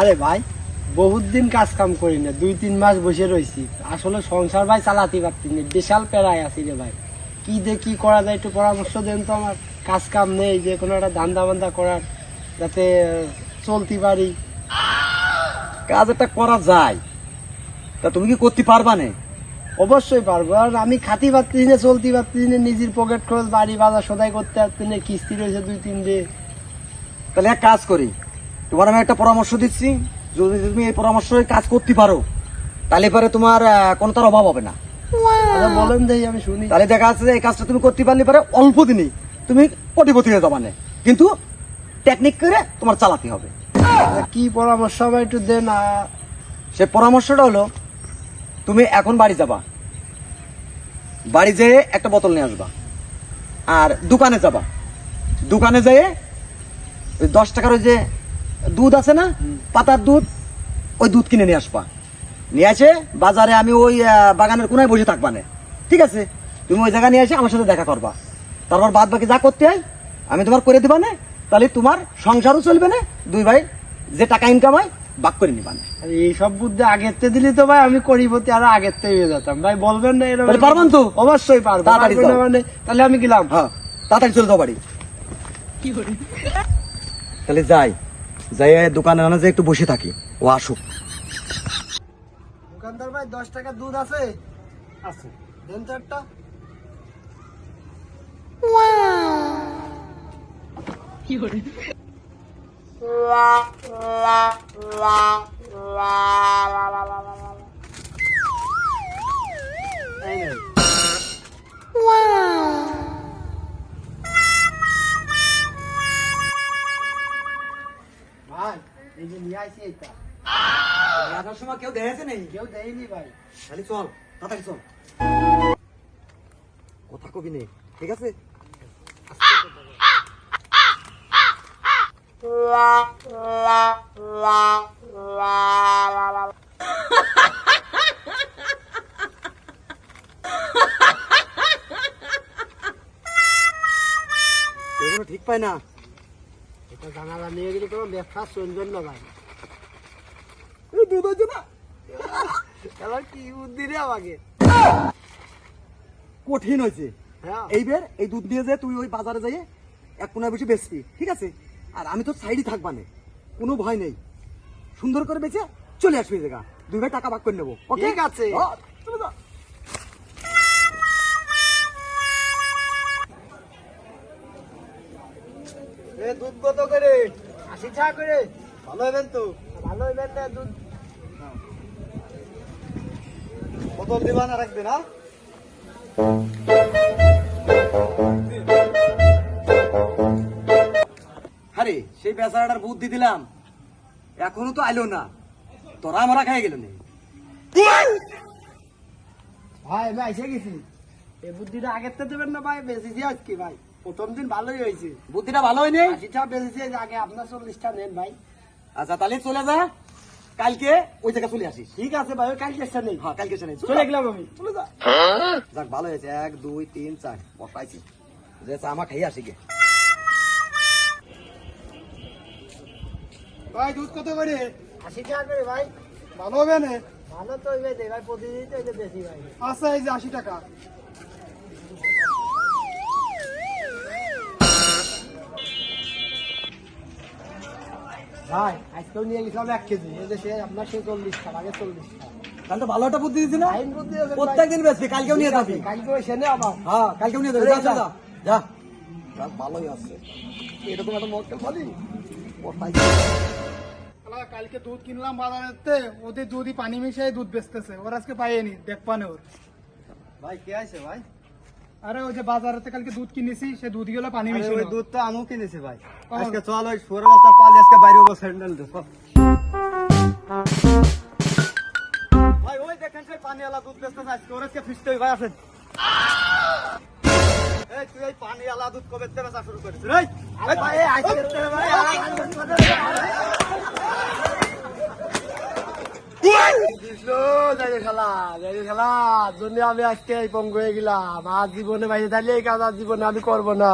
আরে ভাই, বহুত দিন কাজ কাম করি না, দুই তিন মাস বসে রয়েছি আসলে সংসার ভাই চালাতে পারছি না, বিশাল পেরায় আছি রে ভাই। কি দিয়ে কি করা যায় একটু পরামর্শ দেন তো আমার। কাজ কাম নেই, যে কোনো একটা ধান্দা বান্দা করার, যাতে চলতে পারি। কাজ একটা করা যায়। তা তুমি কি করতে পারবা না? অবশ্যই পারব, আর আমি খাতি পারতেছি না, চলতে পারতেছি না, নিজের পকেট খরচ, বাড়ি বাজার সদাই করতে পারছি না, কিস্তি রয়েছে দুই তিন দিয়ে তাহলে এক কাজ করি তোমার আমি একটা পরামর্শ দিচ্ছি যদি তুমি এই পরামর্শ কাজ করতে পারো তাহলে পরে তোমার কোনো তার অভাব হবে না। আচ্ছা বলেন দেই আমি শুনি। তাহলে দেখা যাচ্ছে যে এই কাজটা তুমি করতে পারলে পরে অল্প দিনই তুমি কোটিপতি হয়ে যাবা না কিন্তু টেকনিক করে তোমার চালাতে হবে। আচ্ছা, কি পরামর্শ আমার একটু দেন আহ, সে পরামর্শটা হলো তুমি এখন বাড়ি যাবা। বাড়ি যেয়ে একটা বোতল নিয়ে আসবা। আর দোকানে যাবা। দোকানে যেয়ে ওই দশ টাকার ওই যে দুধ আছে না পাতার দুধ ওই দুধ কিনে নিয়ে আসবা। নিয়ে আসে বাজারে আমি ওই বাগানের কোনায় বসে থাকবা না। ঠিক আছে? তুমি ওই জায়গায় নিয়ে এসে আমার সাথে দেখা করবা। তারপর বাদ বাকি যা করতে হয় আমি তোমার করে দিবা না তাহলে তোমার সংসারও চলবে না দুই ভাই যে টাকা ইনকাম হয় বাক করে নিবা না। আর এইসব বুদ্ধি আগের তে দিলি তো ভাই আমি করিপতি আরও আগের থেকে হয়ে যেতাম। ভাই বলবেন না এরকম। পারবেন তো? অবশ্যই পারব। তাড়াতাড়ি। মানে তাহলে আমি গেলাম। হ্যাঁ তাড়াতাড়ি চলে যাও বাড়ি। তাহলে যাই। যাই দোকানে আনা যে একটু বসে থাকি। ও আসুক। দোকানদার ভাই দশ টাকা দুধ আছে? আছে। দেন চারটা এই ভাই এই যে নিয়ে আইছি এইটা। আসার সময় কেউ দেখেছে নেই? কেউ দেয়নি ভাই। খালি চল তাড়াতাড়ি চল। কথা কবি নেই ঠিক আছে? ঠিক পায় না। এটা জানালা নিয়ে গেলে কোনো ব্যবসা চলবে না ভাই দুধ না? এবার কি বুদ্ধি রে আমাকে? কঠিন হয়েছে। হ্যাঁ। এইবার এই দুধ দিয়ে যে তুই ওই বাজারে যাই এক কোনায় বসে বেচবি ঠিক আছে? আর আমি তো সাইডই থাকবা না কোনো ভয় নেই। সুন্দর করে বেচে চলে আসবি জায়গা দুই ভাই টাকা ভাগ করে নেব ঠিক আছে। এ দুধ কত করে? আশি টাকা করে। ভালো হবেন তো? ভালো হবেন না দুধ। বোতল দিবা না রাখবে না আরে সেই বেচারাটার বুদ্ধি দিলাম। এখনও তো আইলো না। তোরা আমরা খাই গেল ভাই আমি এসে গেছি। এই বুদ্ধিটা আগের তো দেবেন না ভাই বেশিছি আজকে ভাই। প্রথম দিন ভালোই হয়েছে। বুদ্ধিটা ভালো হয়নি? আশি বেশিছি আগে আপনার চল্লিশটা নেন ভাই। আচ্ছা তাহলে চলে যা। কালকে ওই জায়গা চলে আসিস। ঠিক আছে ভাই ওই কালকে এসে নেই। হ্যাঁ কালকে চলে চলে গেলাম আমি। চলে যা। যাক ভালো হয়েছে। এক দুই তিন চার। বসাইছি। যে চা আমা খাইয়ে আসি গে। ভাই দুধ কত করে? আশি টাকা করে ভাই। ভালো হবে না? ভালো তো হইবে ভাই প্রতিদিন তো হইলে বেশি ভাই। আচ্ছা এই যে আশি টাকা। ভাই আজকেও নিয়ে গেছিলাম এক কেজি। এই সে আপনার সে চল্লিশ টাকা আগে চল্লিশ টাকা তাহলে তো ভালো একটা বুদ্ধি দিছি না? কালকেও নিয়ে যাবি। কালকে এসে নে আবার। হ্যাঁ কালকেও নিয়ে যাবি। যা যা যা। যা। যাক, ভালোই আছে। এরকম একটা মক্কেল পালি বসাইছি শালা, কালকে দুধ কিনলাম বাজারেতে ওদের দুধই পানি মিশিয়ে দুধ বেচতেছে। ওর আজকে পাইনি দেখ পানে ওর। ভাই কে আছে ভাই? আরে ওই যে বাজারেতে কালকে দুধ কিনেছি সে দুধগুলো পানি মিশিয়ে ওই দুধ তো আমিও কিনেছি ভাই আজকে চল ওই সরে বস্তা পালি আজকে বাইরে হব স্যান্ডেল দে ভাই ওই দেখেন সেই পানিওয়ালা দুধ বেচতেছে আজকে ওর আজকে ফিসতে ভাই আসেন এই তুই এই পানিওয়ালা দুধ কবে থেকে বেচা শুরু করেছিস রে এই ভাই এই আজকে থেকে ভাই আমি আজকে পঙ্গু হয়ে গেলাম। আর জীবনে বাইরে থাকলে এই কাজ আর জীবনে আমি করব না।